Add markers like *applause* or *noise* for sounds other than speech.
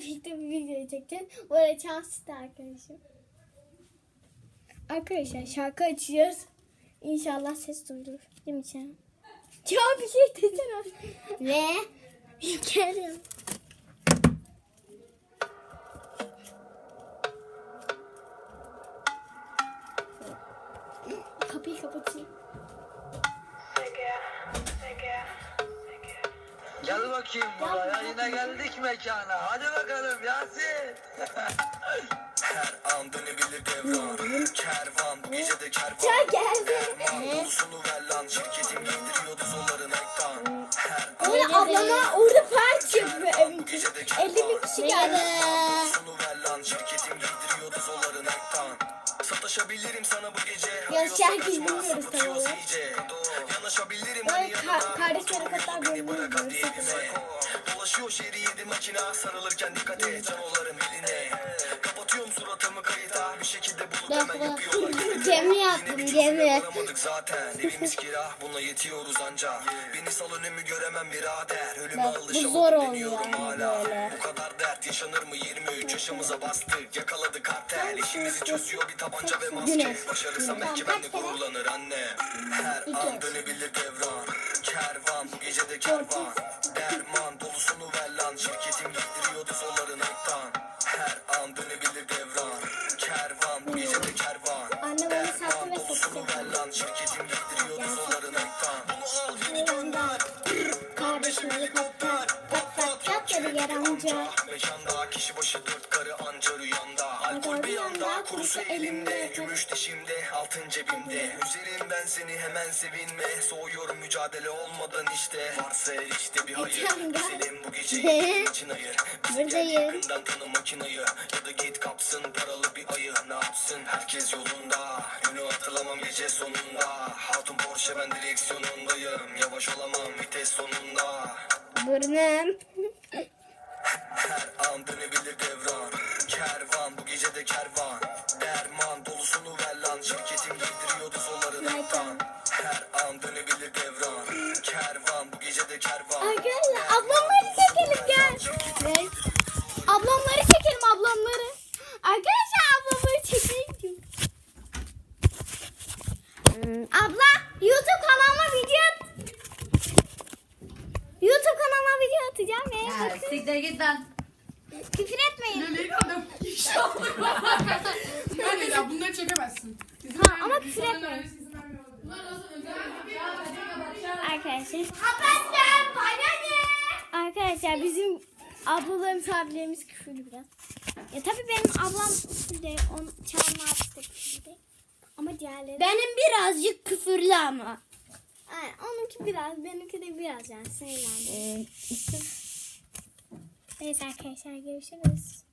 birlikte bir video çekeceğiz. Bu arada Chance de arkadaşım. Arkadaşlar şarkı açıyoruz. İnşallah ses duyulur. Değil mi Çağ? Çağ bir şey desene. Ve Kerem. Kapıyı kapatayım. Gel bakayım buraya yine geldik mekana. Hadi bakalım Yasin. Her an dönebilir devran. Kervan bu gece de kervan. Derman dolusunu ver lan. Şirketim giydiriyordu zolların ektan. Her an Böyle ablama orada park yapıyor bu evin. gece de 50 kervan. bin kişi geldi. Dolusunu ver lan. Şirketim giydiriyordu zolların ektan. Sataşabilirim sana bu gece. Ya şarkı sapıtıyoruz tabii. Yanaşabilirim Böyle hani ka- kardeşleri kadar Şehri yedi makina sarılırken dikkat et canoların eline. Kapatıyorum suratımı kayıta bir şekilde bulup hemen yapıyorlar. *laughs* Cemre yaptım Cemre. varamadık zaten. Evimiz kira buna yetiyoruz anca. Beni sal önümü göremem birader. Ölüme alışamadım deniyorum hala. Bu kadar dert yaşanır mı 23 yaşımıza bastık. Yakaladık kartel işimizi çözüyor bir tabanca ve maske. Başarırsam belki kaç kere? gururlanır anne. Her an dönebilir devran. Kervan bu gece de kervan. Derman dolusunu ver lan. Şirketim giydiriyordu zolların ektan. Her an dönebilir devran. Kervan bu gece de kervan. Annem onu sattı Derman ve dolusunu ver lan. Şirketim giydiriyordu zolların ektan. Bunu al yeni Yanında kardeşim helikopter. Pat pat pat dedi yer amca. Mekanda kişi başı dört karı anca kurusu elimde Gümüş dişimde altın cebimde. Üzerimden seni hemen sevinme Soğuyorum mücadele olmadan işte. Varsa her işte bir hayır. Güzelim bu geceyi için ayır Bizi gel yakından tanı makinayı Ya da git kapsın paralı bir ayı. Ne yapsın? Herkes yolunda Günü atılamam gece sonunda. Hatun Porsche ben direksiyonundayım Yavaş olamam vites sonunda. Burnum. Arkadaşlar ablamları çekelim gel. Ne? Ablamları çekelim ablamları. Arkadaşlar ablamları çekelim. Hmm, abla YouTube kanalıma video YouTube kanalıma video atacağım ya. Ya Bakın. siktir git lan. Küfür etmeyin. Lüleyi inşallah. Böyle ya bunları çekemezsin. İzin ama küfür etmeyin. Bunlar nasıl özel? Arkadaşlar. Arkadaşlar bizim ablalarımız abilerimiz küfürlü biraz. Ya tabii benim ablam de on çalma abisi de küfürlü. Ama diğerleri... Benim birazcık küfürlü ama. Aynen, onunki biraz, benimki de biraz yani sinirlendim. Neyse arkadaşlar görüşürüz.